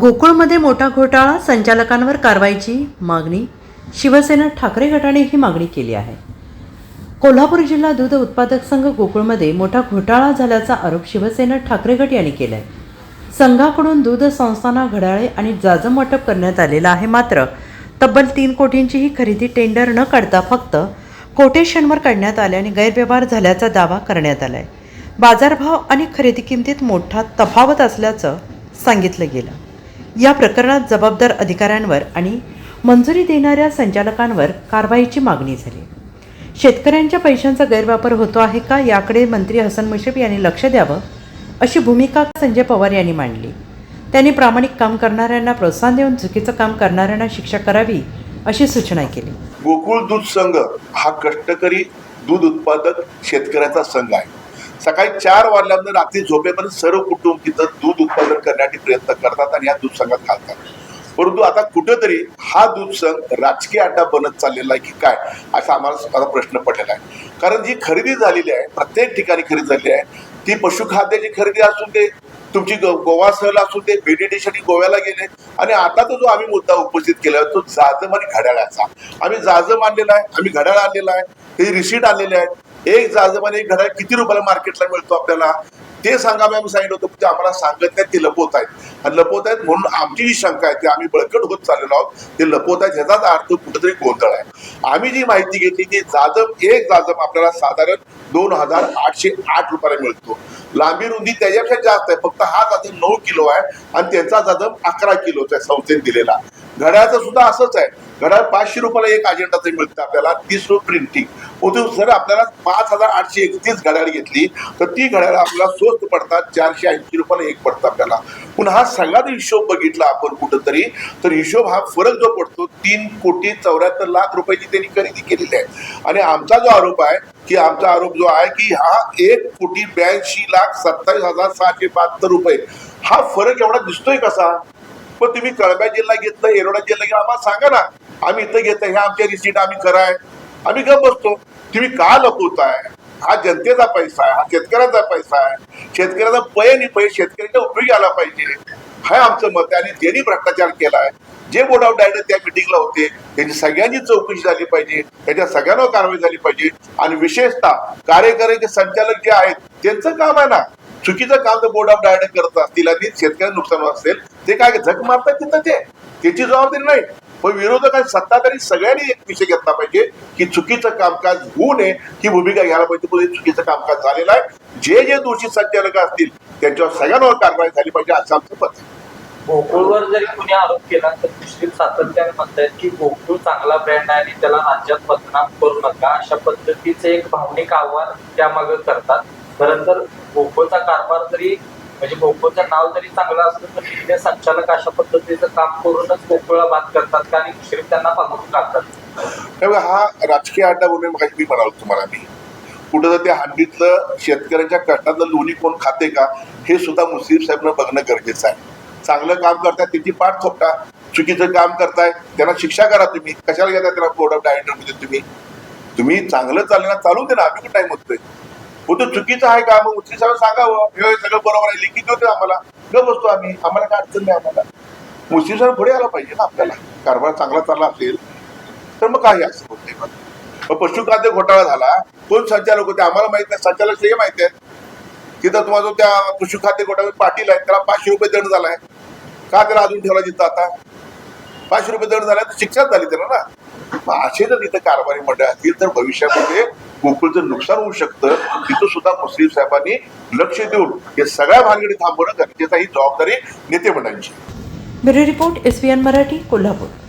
गोकुळमध्ये मोठा घोटाळा संचालकांवर कारवाईची मागणी शिवसेना ठाकरे गटाने ही मागणी केली आहे. कोल्हापूर जिल्हा दूध उत्पादक संघ गोकुळमध्ये मोठा घोटाळा झाल्याचा आरोप शिवसेना ठाकरे गट यांनी केला आहे संघाकडून दूध संस्थांना घड्याळे आणि जाजम वाटप करण्यात आलेलं आहे मात्र तब्बल तीन कोटींची ही खरेदी टेंडर न काढता फक्त कोटेशनवर काढण्यात आल्याने गैरव्यवहार झाल्याचा दावा करण्यात आला आहे बाजारभाव आणि खरेदी किमतीत मोठा तफावत असल्याचं सांगितलं गेलं. या प्रकरणात जबाबदार अधिकाऱ्यांवर आणि मंजुरी देणाऱ्या संचालकांवर कारवाईची मागणी झाली. शेतकऱ्यांच्या पैशांचा गैरवापर होतो आहे का याकडे मंत्री हसन मुश्रीफ यांनी लक्ष द्यावं अशी भूमिका संजय पवार यांनी मांडली. त्यांनी प्रामाणिक काम करणाऱ्यांना प्रोत्साहन देऊन चुकीचं काम करणाऱ्यांना शिक्षा करावी अशी सूचना केली. गोकुळ दूध संघ हा कष्टकरी दूध उत्पादक शेतकऱ्याचा संघ आहे. सकाळी चार वाजल्यानंतर रात्री झोपेपर्यंत सर्व कुटुंब तिथं दूध उत्पादन करण्यासाठी प्रयत्न करतात आणि या दूध संघात घालतात. परंतु आता कुठेतरी हा दूध संघ राजकीय अड्डा बनत चाललेला आहे की काय असा आम्हाला प्रश्न पडलेला आहे. कारण जी खरेदी झालेली आहे प्रत्येक ठिकाणी खरेदी झालेली आहे ती पशुखाद्याची खरेदी असून दे तुमची गोवा सहल असून दे बीडीडीसाठी गोव्याला गेले आणि आता तो जो आम्ही मुद्दा उपस्थित केला आहे तो जाजम आणि घड्याळाचा. आम्ही जाजम आणलेला आहे आम्ही घड्याळ आणलेला आहे ते रिसीट आणलेले आहेत एक जाजम आणि एक घड्याळ किती रुपयाला मार्केटला मिळतो आपल्याला? ते सांगा आम्ही सांगितलं होतं ते आम्हाला सांगत नाहीत ते लपवत आहेत. आणि लपवत आहेत म्हणून आमची जी शंका आहे ती आम्ही बळकट होत चाललेलो आहोत. ते लपवत आहेत ह्याचाच अर्थ कुठेतरी गोंधळ आहे. आम्ही जी माहिती घेतली ती जाजम एक जाजम आपल्याला साधारण दोन हजार आठशे आठ रुपयाला मिळतो. लांबी रुंदी त्याच्यापेक्षा जास्त आहे. फक्त हा जाजम नऊ किलो आहे आणि त्यांचा जाजम अकरा किलोचा आहे संस्थेने दिलेला. घड्याळाचं सुद्धा असंच आहे. घड्याळ पाचशे रुपयाला एक अजेंडाचं मिळतं आपल्याला तीस रुपये प्रिंटिंग होते. जर आपल्याला पाच हजार आठशे एकतीस घड्याळ घेतली तर ती घड्याळ आपल्याला स्वस्त पडतात. चारशे ऐंशी रुपयाला एक पडतात आपल्याला. पण हा सगळ्यात हिशोब बघितला आपण कुठंतरी तर हिशोब हा फरक जो पडतो तीन कोटी चौऱ्याहत्तर लाख रुपयाची त्यांनी खरेदी केलेली आहे. आणि आमचा जो आरोप आहे की आमचा आरोप जो आहे की हा एक कोटी ब्याऐंशी लाख सत्तावीस हजार सहाशे बहात्तर रुपये हा फरक एवढा दिसतोय कसा? पण तुम्ही कळब्या जिल्हा घेतलं एरोडा जिल्हा घेतला आम्हाला सांगा ना. आम्ही इथं घेतलं हे आमच्या रिसीट आम्ही कराय आम्ही गप बसतो. तुम्ही का लपवताय? हा जनतेचा पैसा आहे हा शेतकऱ्याचा पैसा आहे. शेतकऱ्याचा पय आणि पै शेतकऱ्याच्या उपयोगी आला पाहिजे. हे आमचं मत आहे आणि ज्यांनी भ्रष्टाचार केला आहे जे बोर्ड ऑफ डायरेक्टर त्या मिटिंगला होते त्यांची सगळ्यांची चौकशी झाली पाहिजे त्याच्या सगळ्यांवर कारवाई झाली पाहिजे. आणि विशेषतः कार्यकारी संचालक जे आहेत त्यांचं काम आहे ना चुकीचं काम तर बोर्ड ऑफ डायरेक्टर करत असतील आणि शेतकऱ्यांना नुकसान असेल ते काय झक मारतात तिथं ते? त्याची जबाबदारी नाही. मग विरोधक सत्ता सत्ताधारी सगळ्यांनी एक विषय घेतला पाहिजे की चुकीचं कामकाज होऊ नये. ही भूमिका घ्यायला पाहिजे चुकीचं कामकाज झालेलं आहे. जे जे दोषी संचालक असतील त्यांच्यावर सगळ्यांवर कारवाई झाली पाहिजे असं आमचं पत्र गोकुळवर जरी कुणी आरोप केला तर मुश्रीफ सातत्याने म्हणतायत की गोकुळ चांगला ब्रँड आहे आणि त्याला राज्यात बदनाम करू नका. अशा पद्धतीचे एक भावनिक आव्हान त्यामागे करतात. खरं तर गोकुळचा कारभार जरी म्हणजे गोकुळचं नाव जरी चांगलं असलं तर तिथले संचालक अशा पद्धतीचं काम करूनच गोकुळला बाद करतात आणि मुश्रीफ त्यांना पाहून टाकतात. त्यामुळे हा राजकीय अड्डा म्हणून मग म्हणालो तुम्हाला मी. कुठं जर त्या हंडीतलं शेतकऱ्यांच्या कष्टातलं लोणी कोण खाते का हे सुद्धा मुस्लिम साहेबनं बघणं गरजेचं आहे. चांगलं काम करताय त्याची पाठ थोपटा. चुकीचं काम करताय त्यांना शिक्षा करा तुम्ही. कशाला घेता त्याला बोर्ड ऑफ डायरेक्टरमध्ये तुम्ही? तुम्ही चांगलं चालणार चालू दे ना. आम्ही टाइम होतोय हो तो चुकीचं आहे का? मग मुस्लिम साहेब सांगावं. हे सगळं बरोबर आहे. लिखित होते आम्हाला. न बसतो आम्ही. आम्हाला काय अडचण नाही आम्हाला. मुस्लिम साहेब पुढे आला पाहिजे ना आपल्याला. कारभार चांगला चालला असेल तर मग काही असं होत नाही. मग पशुखाद्य घोटाळा झाला. कोण संचालक होते आम्हाला माहीत नाही. संचालक हे माहीत आहेत. तिथं तुम्हाला जो त्या पशुखाद्य घोटाळा पाटील आहे त्याला पाचशे रुपये दंड झालाय का त्याला अजून ठेवला तिथं आता? पाचशे रुपये दंड झाला तर शिक्षाच झाली त्याला ना. असे जर तिथं कारभारी मंडळ असतील तर भविष्यामध्ये गोकुळचं नुकसान होऊ शकतं तिथं सुद्धा मुस्लिम साहेबांनी लक्ष देऊन हे सगळ्या भानगडी थांबवणं गरजेचा ही जबाबदारी नेते मंडळांची bureau report S Marathi Kolhapur.